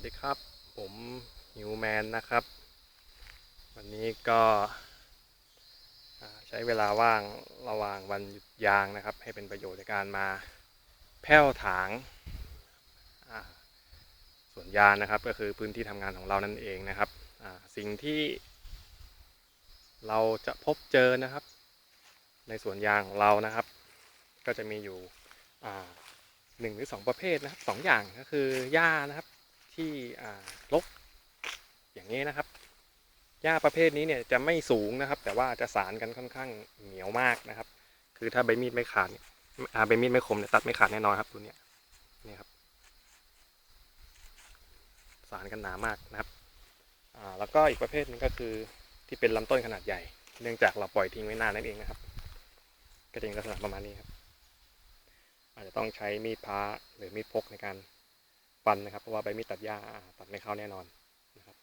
วัสดีครับ ผมฮิวแมนนะครับ วันนี้ก็ใช้เวลาว่างระหว่างวันหยุดยางนะครับ ให้เป็นประโยชน์ในการมาแผ้วถางอ่าสวนยางนะครับ ก็คือพื้นที่ทำงานของเรานั่นเองนะครับสิ่งที่เราจะพบเจอนะครับ ในสวนยางของเรานะครับ ก็จะมีอยู่หนึ่งหรือสองประเภทนะครับสองอย่างก็คือหญ้านะครับ ที่อ่ารกอย่างนี้นะครับหญ้าประเภทนี้เนี่ยจะไม่สูงนะครับ แต่ว่าจะสารกันค่อนข้างเหนียวมากนะครับ คือถ้าใบมีดไม่ขาดเนี่ยใบมีดไม่คมเนี่ยตัดไม่ขาดแน่นอนครับตัวเนี้ยนี่ครับ สารกันหนามากนะครับอ่าแล้วก็อีกประเภทหนึงก็คือที่เป็นลำต้นขนาดใหญ่ เนื่องจากเราปล่อยทิ้งไว้นานนั่นเองนะครับ ก็จะเป็นลักษณะประมาณนี้ครับ อาจจะต้องใช้มีดพระหรือมีดพกในการ ฟันนะครับ เพราะว่าใบมีดตัดหญ้าตัดไม่เข้าแน่นอนนะครับ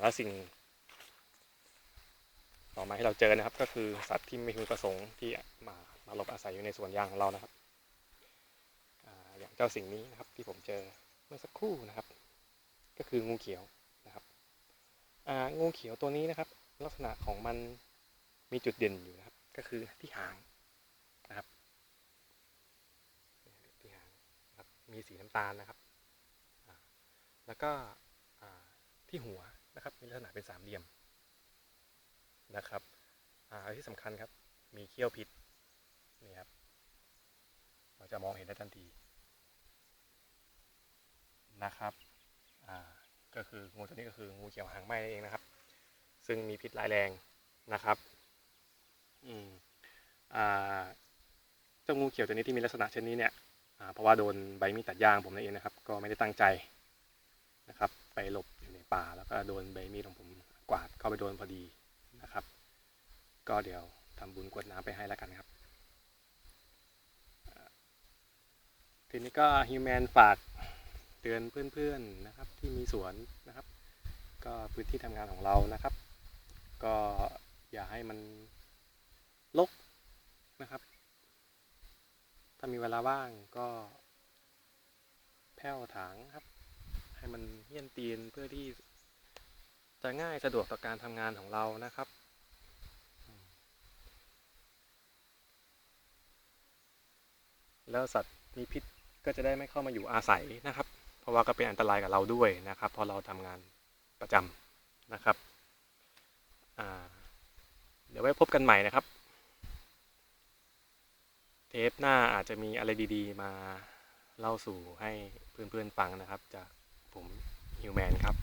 แล้วสิ่ง ต่อมาให้เราเจอนะครับ ก็คือสัตว์ที่ไม่พึงประสงค์ที่มามาหลบอาศัยอยู่ในสวนยางของเรานะครับอย่างเจ้าสิ่งนี้นะครับ ที่ผมเจอเมื่อสักครู่นะครับ ก็คืองูเขียวนะครับงูเขียวตัวนี้นะครับ ลักษณะของมันมีจุดเด่นอยู่นะครับ ก็คือที่หางนะครับ ที่หางนะครับ มีสีน้ำตาลนะครับ แล้วก็ที่หัวนะครับมีลักษณะเป็นสามเหลี่ยมนะครับอที่สำคัญครับมีเขี้ยวพิษนี่ครับเราจะมองเห็นได้ทันทีนะครับก็คืองูตัวนี้ก็คืองูเขียวหางไหม้นั่นเองนะครับ ซึ่งมีพิษร้ายแรงนะครับอืมอ่าเจ้างูเขียวตัวนี้ที่มีลักษณะเช่นนี้เนี่ยเพราะว่าโดนใบมีดตัดยางผมนั่นเองนะครับ ก็ไม่ได้ตั้งใจ นะครับไปหลบอยู่ในป่าแล้วก็โดนใบมีดของผมกวาดเข้าไปโดนพอดีนะครับ ก็เดี๋ยวทำบุญกวดน้ำไปให้แล้วกันครับ ทีนี้ก็ฮิวแมนฝากเตือนเพื่อนๆนะครับที่มีสวนนะครับ ก็พื้นที่ทำงานของเรานะครับ ก็อย่าให้มันรกนะครับ ถ้ามีเวลาว่างก็แผ้วถางครับ ให้มันเฮี้ยนตีนเพื่อที่จะง่ายสะดวกต่อการทำงานของเรานะครับ แล้วสัตว์มีพิษก็จะได้ไม่เข้ามาอยู่อาศัยนะครับ เพราะว่าก็เป็นอันตรายกับเราด้วยนะครับพราะเราทำงานประจำนะครับ เดี๋ยวไว้พบกันใหม่นะครับ เทปหน้าอาจจะมีอะไรดีๆ มาเล่าสู่ให้เพื่อนๆฟังนะครับจาก ผมฮิวแมนครับ